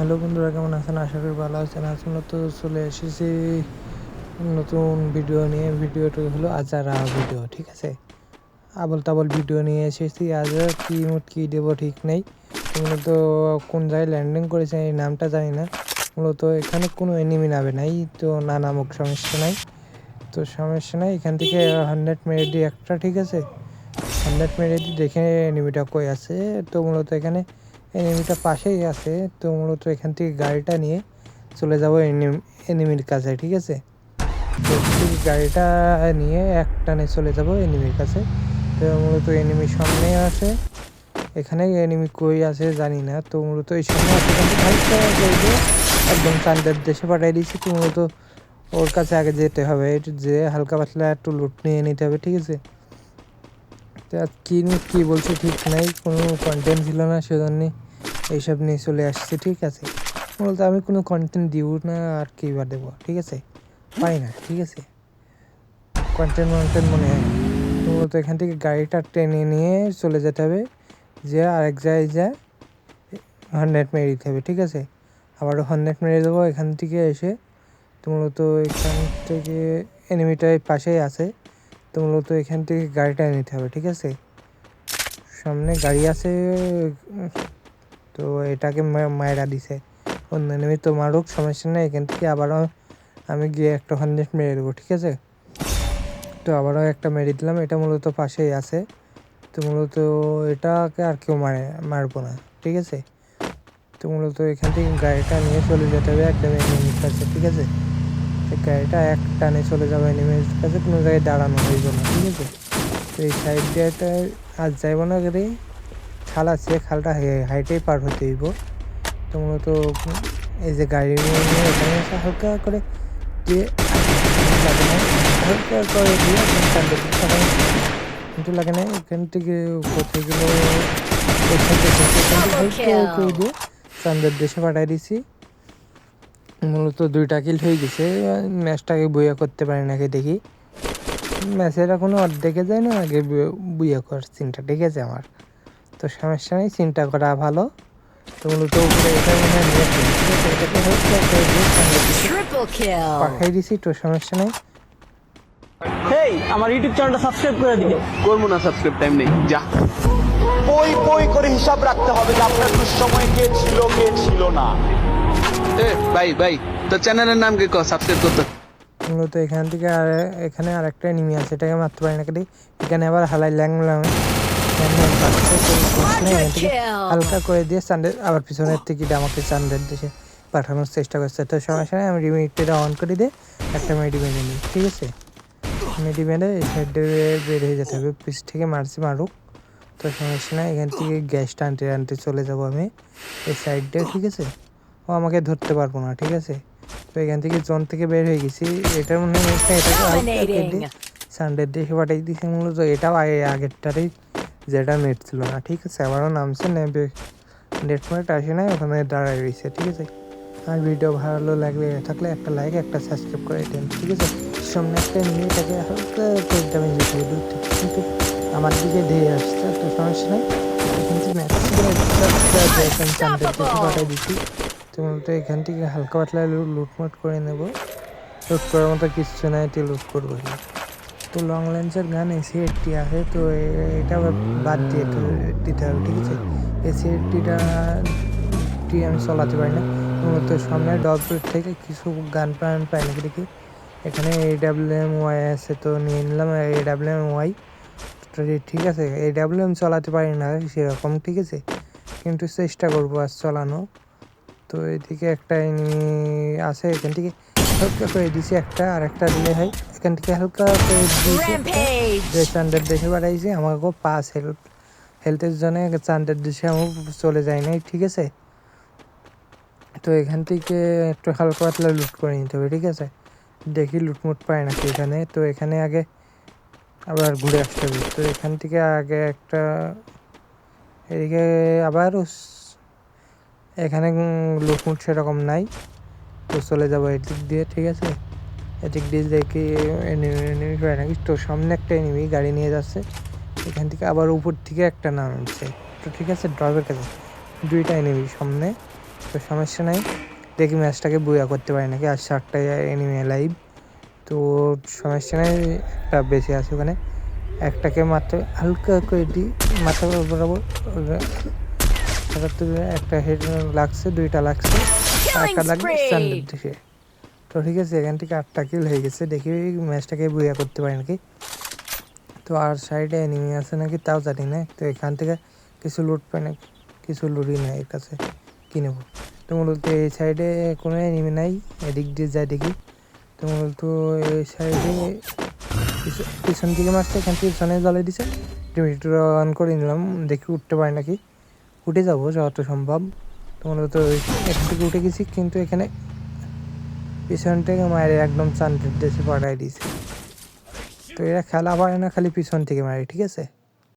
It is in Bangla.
হ্যালো বন্ধুরা, কেমন আছেন? আশা করি ভালো আছেন। আজ মূলত চলে এসেছি নতুন ভিডিও নিয়ে। ভিডিওটি হলো আজারা ভিডিও ঠিক আছে? আবল তাবল ভিডিও নিয়ে এসেছি। আজ কি মোট কী দেবো ঠিক নেই। মূলত কোন জায়গায় ল্যান্ডিং করেছে এই নামটা জানি না। মূলত এখানে কোনো এনিমি নামে নাই, তো না নামক সমস্যা নাই। তো সমস্যা নাই, এখান থেকে হান্ড্রেড মেরে দিই একটা, ঠিক আছে? হান্ড্রেড মেরে দিই দেখে এনিমিটা কই আছে? তো মূলত এখানে এনিমিটা পাশেই আছে, তো মূলত এখান থেকে গাড়িটা নিয়ে চলে যাব এনিমির কাছে, ঠিক আছে? তো গাড়িটা নিয়ে এক টানে চলে যাব এনিমির কাছে। তো মূলত এনিমি সামনে আছে। এখানে এনিমি কই আছে জানি না, তো মূলত এই সামনে আছে একদম চান্দের দেশে পাঠিয়ে দিয়েছি, তো মূলত ওর কাছে আগে যেতে হবে। যে হালকা পাতলা একটু লুট নিয়ে নিতে হবে, ঠিক আছে? তো কী কী বলছে ঠিক নাই, কোনো কন্টেন্ট ছিল না সেজন্য। এইসব নিয়ে চলে আসছে, ঠিক আছে? মূলত আমি কোনো কন্টেন্ট দিব না আর কী বা দেবো, ঠিক আছে? পাই না, ঠিক আছে? কন্টেন্ট মন্টেন্ট মনে হয়। তো মূলত এখান থেকে গাড়িটা টেনে নিয়ে চলে যেতে হবে, যে আরেক জায়গায় যায় হান্ড্রেড মেরে দিতে হবে, ঠিক আছে? আবারও হান্ড্রেড মেরে দেবো এখান থেকে এসে। তো মূলত এখান থেকে এনিমিটাই পাশেই আছে। তো মূলত এখান থেকে গাড়িটা নিতে হবে, ঠিক আছে? সামনে গাড়ি আছে তো এটাকে মায়েরা দিছে। অন্য এনিমি তো মারুক সমস্যা নেই এখান থেকে আবারও আমি গিয়ে একটা হান্ড্রেড মেরে দেবো, ঠিক আছে? তো আবারও একটা মেরে দিলাম, এটা মূলত পাশেই আছে। তো মূলত এটাকে আর কেউ মারে, মারবো না, ঠিক আছে? তো মূলত এখান থেকে গাড়িটা নিয়ে চলে যেতে হবে একদম এনিমির কাছে, ঠিক আছে? তো গাড়িটা এক টানে চলে যাবে এনিমির কাছে, কোনো জায়গায় দাঁড়ানো হইব না, ঠিক আছে? তো এই সাইড দিয়েটা আর যাইব না গেলে খাল আছে খালটা হাইটেই পার হতে হইব। তো মূলত এই যে গাড়ি নিয়ে এখানে এসে হালকা করে দিয়ে হালকা করে দিয়ে কিন্তু লাগে না এখান থেকে কোথায় গেলো এখান থেকে এখান থেকে হালকা দিয়ে চান্দের দেশে পাঠাই দিছি। মূলত দুইটা কিল হয়ে গেছে ম্যাচটাকে বইয়া করতে পারি নাকি দেখি। ম্যাচের এখনও অর্ধেকে যায় না আগে বুইয়া করার চিন্তা ঠিক আছে আমার। তো সমস্যা নেই চিন্তা করা ভালো। তো মূলত উপরে এটা মনে হয় ঠিক আছে? এটাকে. পাঠাই দিছি তো সমস্যা নেই। হেই আমার ইউটিউব চ্যানেলটা সাবস্ক্রাইব করে দিবে করব না সাবস্ক্রাইব টাইম নেই যা। বই বই করে হিসাব রাখতে হবে যে আপনার দুঃসময় কে ছিল কে ছিল না। এ ভাই ভাই তো চ্যানেলের নাম কি কো সাবস্ক্রাইব করতে মূলত এখান থেকে আর এখানে আর একটা নিমি আছে এটাকে মারতে পারি না কেটে এখানে আবার হালাই ল্যাং ল্যাং হালকা করে দিয়ে চান্দের আবার পিছনের টিকিট আমাকে চান্দের দেশে পাঠানোর চেষ্টা করছে। তো সমস্যা নেই আমি রিমিটটা অন করে দিয়ে একটা মেডি মেরে নিই ঠিক আছে? মেডি মেরে এই সাইডে বের হয়ে যেতে হবে পিছ থেকে মারছি মারুক। তো সমস্যা নেই এখান থেকে গ্যাস টানতে টানতে চলে যাব আমি এই সাইডটা ঠিক আছে? ও আমাকে ধরতে পারব না ঠিক আছে? তো এখান থেকে জোন থেকে বের হয়ে গেছি। এটার মনে হয় এটা- এটাকে সানডের দেশে পাঠাই দিয়েছি মূলত এটাও আগে আগেরটারই যেটা নেট ছিল না। ঠিক আছে আবারও নামছে নেবে নেট মেট আসে নাই ওখানে দাঁড়ায় রয়েছে, ঠিক আছে? আর ভিডিও ভালো লাগলে থাকলে একটা লাইক একটা সাবস্ক্রাইব করে দেন, ঠিক আছে? সামনে একটা নিয়ে এটাকে হালকা কিন্তু আমার দিকে ধেয়ে আসছে, তো সমস্যা নেই। এখান থেকে হালকা পাতলা লুটমুট করে নেব। লুট করার মতো কিচ্ছু নাই লুট করব। না। তো লং লেন্সের গান এসি এইটটি আছে, তো এটা বাদ দিয়ে দিতে হবে, ঠিক আছে? এসি এইটটিটা আমি চলাতে পারি না। তো সামনে ডবল থেকে কিছু গান প্রাণ পাই নাকি দেখি। এখানে এ ডাব্লিউ এম ওয়াই আছে তো নিয়ে নিলাম এ ডাব্লিউ এম ওয়াই ঠিক আছে এ ডাব্লিউ এম চালাতে পারি না সেরকম, ঠিক আছে? কিন্তু চেষ্টা করব আর চালানো। তো এদিকে একটা আছে এখান থেকে। হালকা করে দিছি একটা আর একটা দিলে হয় এখান থেকে হালকা করে দিয়েছি চান্দের দেশে বাড়াইছি আমাকে পাস হেল্প হেলথের জন্য চান্দের দেশে আমি চলে যাই নাই ঠিক আছে? তো এখান থেকে একটু হালকা পাতলা লুট করে নিতে হবে ঠিক আছে? দেখি লুটমুট পায় নাকি এখানে। তো এখানে আগে আবার ঘুরে আসতে হবে। তো এখান থেকে আগে একটা এদিকে আবারও স- এখানে লুটমুট সেরকম নাই। তো চলে যাব এদিক দিয়ে, ঠিক আছে? এদিক দিয়ে দেখি এনিমি নাকি? তো সামনে একটা এনিমি গাড়ি নিয়ে যাচ্ছে। এখান থেকে আবার উপর থেকে একটা নামছে। তো ঠিক আছে ড্রাইভার কাছে দুইটা এনিমি সামনে। তো সমস্যা নাই। দেখি ম্যাচটাকে বুয়া করতে পারি নাকি? আর ষাটটায় এনিমি লাইভ তো সমস্যা নেই, একটা বেশি আছে ওখানে। একটাকে মাত্র হালকা করে দিই মাথা বরাবর। একটা হেড লাগছে, দুইটা লাগছে। স্ট্যান্ডার্ড দিকে তো ঠিক আছে এখান থেকে আটটা কিল হয়ে গেছে। দেখি ম্যাচটাকে বুয়া করতে পারি নাকি? তো আর সাইডে এনিমি আছে নাকি তাও জানি না। তো এখান থেকে কিছু লুট পাই না কিছু লুটই নাই এর কাছে। কিনেব তো মূলত এই সাইডে কোনো এনিমি নাই। এদিক দিয়ে যাই দেখি। তো মূলত এই সাইডে পিছন দিকে মারছে এখান থেকে পিছনে জ্বালিয়ে দিছে। টিমিটার অন করে নিলাম। দেখি উঠতে পারি নাকি? উঠে যাব যত সম্ভব। তো মূলত এখান উঠে গেছি, কিন্তু এখানে পিছন থেকে মারে একদম চান্ডের দেশে পাঠাই দিয়েছে। তো এরা খেলা পারে না, খালি পিছন থেকে মারে, ঠিক আছে?